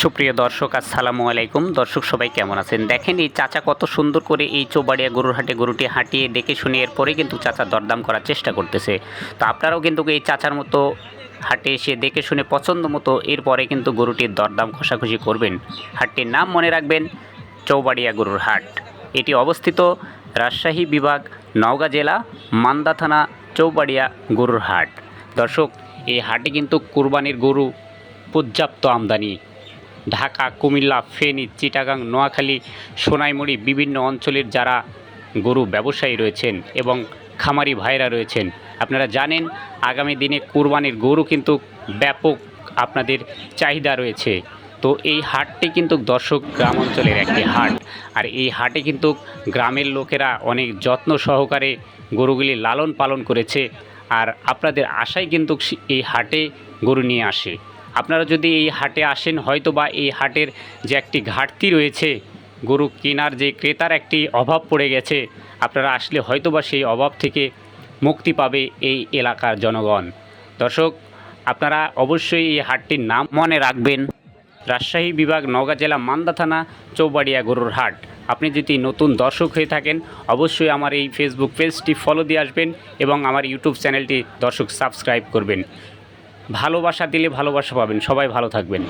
সুপ্রিয় দর্শক, আসসালামু আলাইকুম। দর্শক সবাই কেমন আছেন? দেখেন এই চাচা কত সুন্দর করে এই চৌবাড়িয়া গরুর হাটে গরুটি হাঁটিয়ে দেখে শুনে এরপরে কিন্তু চাচা দরদাম করার চেষ্টা করতেছে। তো আপনারাও কিন্তু এই চাচার মতো হাটে এসে দেখে শুনে পছন্দ মতো এরপরে কিন্তু গরুটির দরদাম কষাকষি করবেন। হাটটির নাম মনে রাখবেন, চৌবাড়িয়া গরুর হাট এটি অবস্থিত রাজশাহী বিভাগ, নওগাঁ জেলা, মান্দা থানা, চৌবাড়িয়া গরুর হাট দর্শক, এই হাটে কিন্তু কুরবানির গরু পর্যাপ্ত আমদানি। ঢাকা, কুমিল্লা, ফেনী, চিটাগাং, নোয়াখালী, সোনাইমুড়ি বিভিন্ন অঞ্চলের যারা গরু ব্যবসায়ী রয়েছেন এবং খামারি ভাইরা রয়েছেন। আপনারা জানেন, আগামী দিনে কুরবানির গরু কিন্তু ব্যাপক আপনাদের চাহিদা রয়েছে। তো এই হাটটি কিন্তু দর্শক গ্রাম অঞ্চলের একটি হাট। আর এই হাটে কিন্তু গ্রামের লোকেরা অনেক যত্ন সহকারে গরুগুলি লালন পালন করেছে। আর আপনাদের আশাই কিন্তু এই হাটে গরু নিয়ে আসে। আপনারা যদি এই হাটে আসেন হয়তো বা এই হাটের যে একটি ঘাটতি রয়েছে, গরু কেনার যে ক্রেতার একটি অভাব পড়ে গেছে, আপনারা আসলে হয়তো বা সেই অভাব থেকে মুক্তি পাবে এই এলাকার জনগণ। দর্শক, আপনারা অবশ্যই এই হাটটির নাম মনে রাখবেন। রাজশাহী বিভাগ নওগাঁ জেলা মান্দা থানা চৌবাড়িয়া গরুর হাট। আপনি যদি নতুন দর্শক হয়ে থাকেন, অবশ্যই আমার এই ফেসবুক পেজটি ফলো দিয়ে আসবেন এবং আমার ইউটিউব চ্যানেলটি দর্শক সাবস্ক্রাইব করবেন। ভালোবাসা দিলে ভালোবাসা পাবেন। সবাই ভালো থাকবেন।